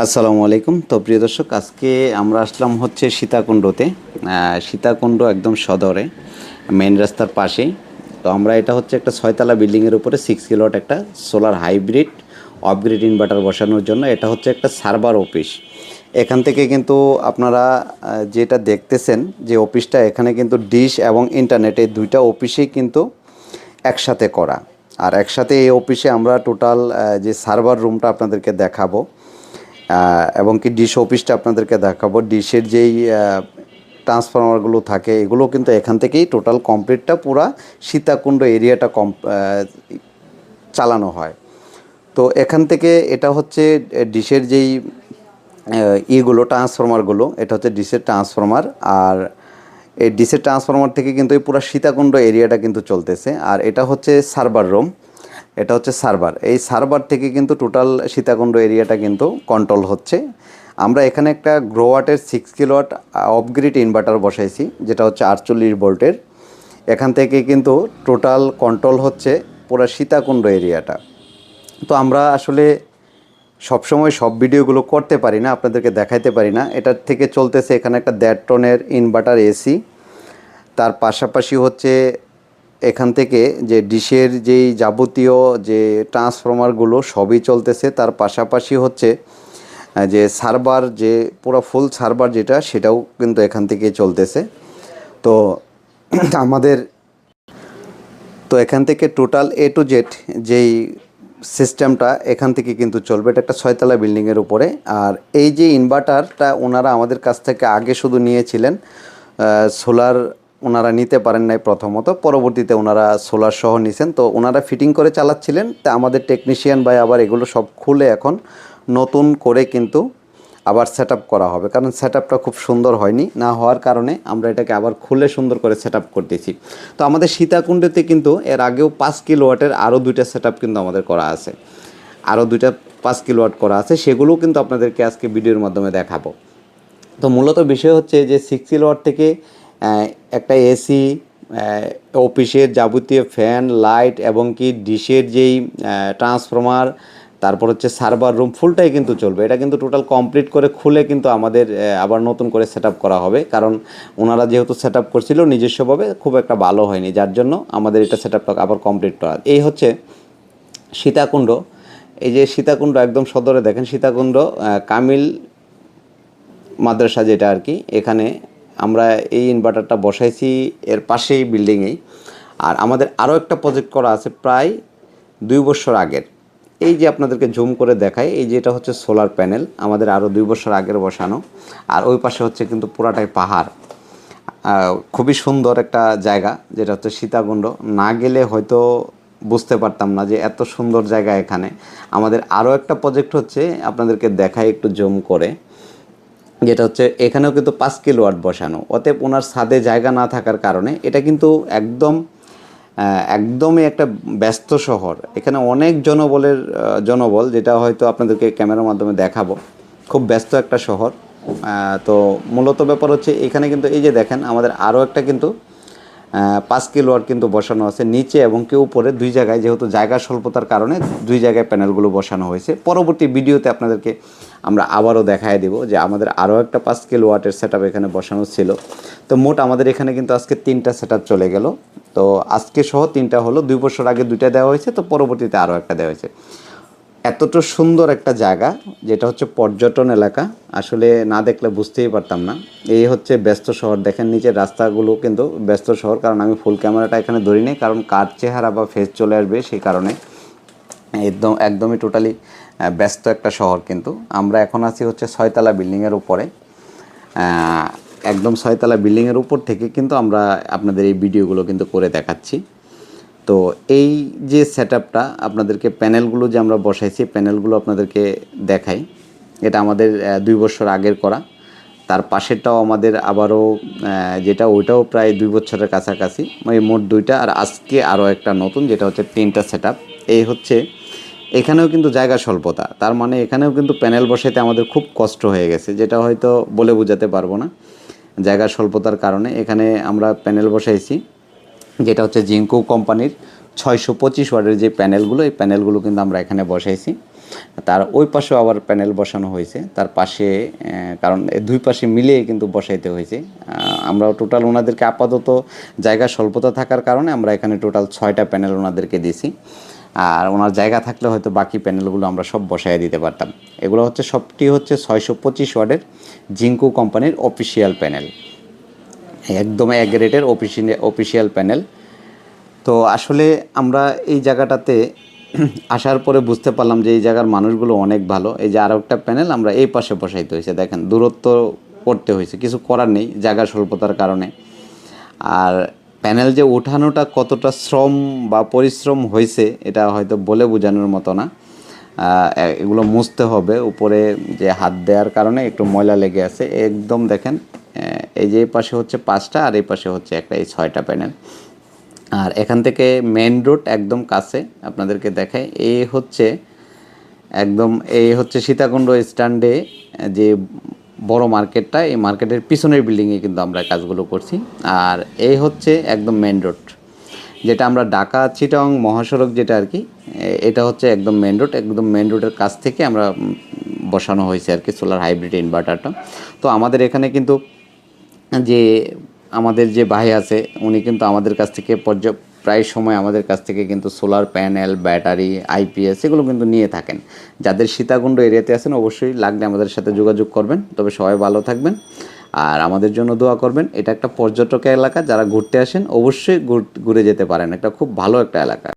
আসসালামু আলাইকুম। তো প্রিয় দর্শক, আজকে আমরা আসলাম হচ্ছে সীতাকুণ্ডতে। সীতাকুণ্ড একদম সদরে মেন রাস্তার পাশেই। তো আমরা এটা হচ্ছে একটা ছয়তলা বিল্ডিংয়ের উপরে সিক্স কিলোয়াট একটা solar hybrid off grid inverter বসানোর জন্য। এটা হচ্ছে একটা সার্ভার অফিস এখান থেকে কিন্তু আপনারা যেটা দেখতেছেন যে অফিসটা এখানে কিন্তু ডিশ এবং ইন্টারনেট এই দুইটা অফিসেই কিন্তু একসাথে করা। আর একসাথে এই অফিসে আমরা টোটাল যে সার্ভার রুমটা আপনাদেরকে দেখাবো এবং কি ডিশ অফিসটা আপনাদেরকে দেখাবো। ডিশের যেই ট্রান্সফরমারগুলো থাকে, এগুলো কিন্তু এখান থেকেই টোটাল কমপ্লিটটা পুরা সীতাকুণ্ড এরিয়াটা কম চালানো হয়। তো এখান থেকে এটা হচ্ছে ডিশের যেই ইগুলো ট্রান্সফরমারগুলো এটা হচ্ছে ডিশের ট্রান্সফরমার আর এই ডিশের ট্রান্সফরমার থেকে কিন্তু এই পুরো সীতাকুণ্ড এরিয়াটা কিন্তু চলতেছে। আর এটা হচ্ছে সার্ভার রুম এটা হচ্ছে সার্ভার। এই সার্ভার থেকে কিন্তু টোটাল সীতাকুণ্ড এরিয়াটা কিন্তু কন্ট্রোল হচ্ছে। আমরা এখানে একটা গ্রোয়াটের six kilowatt off grid inverter বসাইছি, যেটা হচ্ছে আটচল্লিশ ভোল্টের। এখান থেকে কিন্তু টোটাল কন্ট্রোল হচ্ছে পুরো সীতাকুণ্ড এরিয়াটা। তো আমরা আসলে সবসময় সব ভিডিওগুলো করতে পারি না, আপনাদেরকে দেখাইতে পারি না। এটার থেকে চলতেছে এখানে একটা দেড় টনের ইনভার্টার এসি তার পাশাপাশি হচ্ছে এখান থেকে যে ডিশের যেই যাবতীয় যে ট্রান্সফরমারগুলো সবই চলতেছে, তার পাশাপাশি হচ্ছে যে সার্ভার যে পুরো ফুল সার্ভার যেটা, সেটাও কিন্তু এখান থেকে চলতেছে। তো আমাদের, তো এখান থেকে টোটাল এ টু জেড যেই সিস্টেমটা এখান থেকে কিন্তু চলবে। এটা একটা ছয়তলা বিল্ডিংয়ের উপরে। আর এই যে ইনভার্টারটা ওনারা আমাদের কাছ থেকে আগে শুধু নিয়েছিলেন সোলার ওনারা নিতে পারেন নাই প্রথমত, পরবর্তীতে ওনারা সোলার সহ নিছেন। তো ওনারা ফিটিং করে চালাচ্ছিলেন, তা আমাদের টেকনিশিয়ান ভাই আবার এগুলো সব খুলে এখন নতুন করে কিন্তু আবার সেট করা হবে। কারণ সেট খুব সুন্দর হয়নি, না হওয়ার কারণে আমরা এটাকে আবার খুলে সুন্দর করে সেট আপ করতেছি। তো আমাদের সীতাকুণ্ডতে কিন্তু এর আগেও পাঁচ কিলোওয়াটের আরও দুইটা সেট কিন্তু আমাদের করা আছে। আরও দুইটা পাঁচ কিলোওয়াট করা আছে, সেগুলোও কিন্তু আপনাদেরকে আজকে ভিডিওর মাধ্যমে দেখাবো। তো মূলত বিষয় হচ্ছে যে সিক্স কিলোওয়াট থেকে একটা এসি অফিসের যাবতীয় ফ্যান লাইট এবং কি ডিশের যেই ট্রান্সফরমার তারপর হচ্ছে সার্ভার রুম ফুলটাই কিন্তু চলবে। এটা কিন্তু টোটাল কমপ্লিট করে খুলে কিন্তু আমাদের আবার নতুন করে সেট করা হবে। কারণ ওনারা যেহেতু সেট আপ করছিল নিজস্বভাবে, খুব একটা ভালো হয়নি। যার জন্য আমাদের এটা সেট আবার কমপ্লিট করা। এই হচ্ছে সীতাকুণ্ড। এই যে সীতাকুণ্ড একদম সদরে দেখেন, সীতাকুণ্ড কামিল মাদ্রাসা যেটা আর কি, এখানে আমরা এই ইনভার্টারটা বসাইছি এর পাশেই বিল্ডিংয়েই আর আমাদের আরও একটা প্রজেক্ট করা আছে প্রায় দুই বছর আগের। এই যে আপনাদেরকে জুম করে দেখাই, এই যে এটা হচ্ছে সোলার প্যানেল আমাদের আরও দুই বছর আগের বসানো। আর ওই পাশে হচ্ছে কিন্তু পুরাটাই পাহাড়। খুবই সুন্দর একটা জায়গা, যেটা হচ্ছে সীতাকুণ্ড। না গেলে হয়তো বুঝতে পারতাম না যে এত সুন্দর জায়গা এখানে। আমাদের আরও একটা প্রজেক্ট হচ্ছে, আপনাদেরকে দেখাই একটু জুম করে। যেটা হচ্ছে এখানেও কিন্তু পাঁচ কিলো ওয়াট বসানো। অতএব ওনার ছাদে জায়গা না থাকার কারণে এটা কিন্তু একদম একদমই একটা ব্যস্ত শহর। এখানে অনেক জনবলের জনবল, যেটা হয়তো আপনাদেরকে ক্যামেরার মাধ্যমে দেখাবো। খুব ব্যস্ত একটা শহর। তো মূলত ব্যাপার হচ্ছে এখানে কিন্তু এই যে দেখেন, আমাদের আরও একটা কিন্তু পাঁচ কিলো ওয়াট কিন্তু বসানো আছে নিচে এবং কি উপরে দুই জায়গায় যেহেতু জায়গা স্বল্পতার কারণে দুই জায়গায় প্যানেলগুলো বসানো হয়েছে। পরবর্তী ভিডিওতে আপনাদেরকে আমরা আবারও দেখায় দেব যে আমাদের আরও একটা পাঁচ কিলো ওয়াটের সেট এখানে বসানো ছিল। তো মোট আমাদের এখানে কিন্তু আজকে তিনটা সেট চলে গেল। তো আজকে সহ তিনটা হলো, দুই বছর আগে দুইটা দেওয়া হয়েছে, তো পরবর্তীতে আরও একটা দেওয়া হয়েছে। এতটা সুন্দর একটা জায়গা, যেটা হচ্ছে পর্যটন এলাকা। আসলে না দেখলে বুঝতেই পারতাম না। এই হচ্ছে ব্যস্ত শহর। দেখেন নিচের রাস্তাগুলো কিন্তু ব্যস্ত শহর, কারণ আমি ফুল ক্যামেরাটা এখানে ধরি নেই, কারণ কার চেহারা বা ফেস চলে আসবে সেই কারণে। একদম, একদমই টোটালি ব্যস্ত একটা শহর কিন্তু। আমরা এখন আছি হচ্ছে ছয়তলা বিল্ডিংয়ের উপরে। একদম ছয়তলা বিল্ডিংয়ের উপর থেকে কিন্তু আমরা আপনাদের এই ভিডিওগুলো কিন্তু করে দেখাচ্ছি। তো এই যে সেট আপনাদেরকে প্যানেলগুলো যে আমরা বসাইছি প্যানেলগুলো আপনাদেরকে দেখাই। এটা আমাদের দুই বছর আগের করা। তার পাশেরটাও আমাদের আবারও যেটা ওইটাও প্রায় দুই বছরের কাছাকাছি। ওই মোট দুইটা আর আজকে আরও একটা নতুন, যেটা হচ্ছে তিনটা সেট এই হচ্ছে, এখানেও কিন্তু জায়গা স্বল্পতা। তার মানে এখানেও কিন্তু প্যানেল বসাইতে আমাদের খুব কষ্ট হয়ে গেছে, যেটা হয়তো বলে বোঝাতে পারব না। জায়গা স্বল্পতার কারণে এখানে আমরা প্যানেল বসাইছি। যেটা হচ্ছে জিঙ্কো কোম্পানির ছয়শো পঁচিশ ওয়ার্ডের যে প্যানেলগুলো, এই প্যানেলগুলো কিন্তু আমরা এখানে বসাইছি। তার ওই পাশেও আবার প্যানেল বসানো হয়েছে। তার পাশে কারণ দুই পাশে মিলিয়ে কিন্তু বসাইতে হয়েছে। আমরা টোটাল ওনাদেরকে আপাতত জায়গা স্বল্পতা থাকার কারণে আমরা এখানে টোটাল ছয়টা প্যানেল ওনাদেরকে দিছি আর ওনার জায়গা থাকলে হয়তো বাকি প্যানেলগুলো আমরা সব বসায় দিতে পারতাম। এগুলো হচ্ছে সবটি হচ্ছে ছয়শো পঁচিশ ওয়ার্ডের জিঙ্কু কোম্পানির অফিসিয়াল প্যানেল। একদম এক গ্রেডের অফিসিয়াল প্যানেল তো আসলে আমরা এই জায়গাটাতে আসার পরে বুঝতে পারলাম যে এই জায়গার মানুষগুলো অনেক ভালো। এই যে আরও একটা প্যানেল আমরা এই পাশে বসাইতে হয়েছে, দেখেন দূরত্ব করতে হয়েছে, কিছু করার নেই জায়গা স্বল্পতার কারণে। আর প্যানেল যে ওঠানোটা কতটা শ্রম বা পরিশ্রম হয়েছে, এটা হয়তো বলে বোঝানোর মতো না। এগুলো মুছতে হবে, উপরে যে হাত দেওয়ার কারণে একটু ময়লা লেগে আছে। একদম দেখেন এই যে পাশে হচ্ছে পাঁচটা আর এই পাশে হচ্ছে একটা, এই ছয়টা প্যানেল। আর এখান থেকে মেন রোড একদম কাছে আপনাদেরকে দেখাই। এই হচ্ছে একদম এই হচ্ছে সীতাকুণ্ড স্ট্যান্ডে যে বড় মার্কেটটা, এই মার্কেটের পিছনের বিল্ডিংয়ে কিন্তু আমরা কাজগুলো করছি। আর এই হচ্ছে একদম মেন রোড যেটা আমরা ঢাকা, চিটং, মহাসড়ক যেটা আর কি এটা হচ্ছে একদম মেন রোড একদম মেন রোডের কাছ থেকে আমরা বসানো হয়েছে আর কি সোলার হাইব্রিড ইনভার্টারটা তো আমাদের এখানে কিন্তু যে আমাদের যে ভাই আছে, উনি কিন্তু আমাদের কাছ থেকে পর্যাপ্ত প্রায় সময় আমাদের কাছ থেকে কিন্তু সোলার প্যানেল ব্যাটারি আইপিএস এগুলো কিন্তু নিয়ে থাকেন। যাদের সীতাকুণ্ড এরিয়াতে আছেন, অবশ্যই লাগলে আমাদের সাথে যোগাযোগ করবেন। তবে সবাই ভালো থাকবেন আর আমাদের জন্য দোয়া করবেন। এটা একটা পর্যটক এলাকা, যারা ঘুরতে আসেন, অবশ্যই ঘুর- ঘুরে যেতে পারেন। একটা খুব ভালো একটা এলাকা।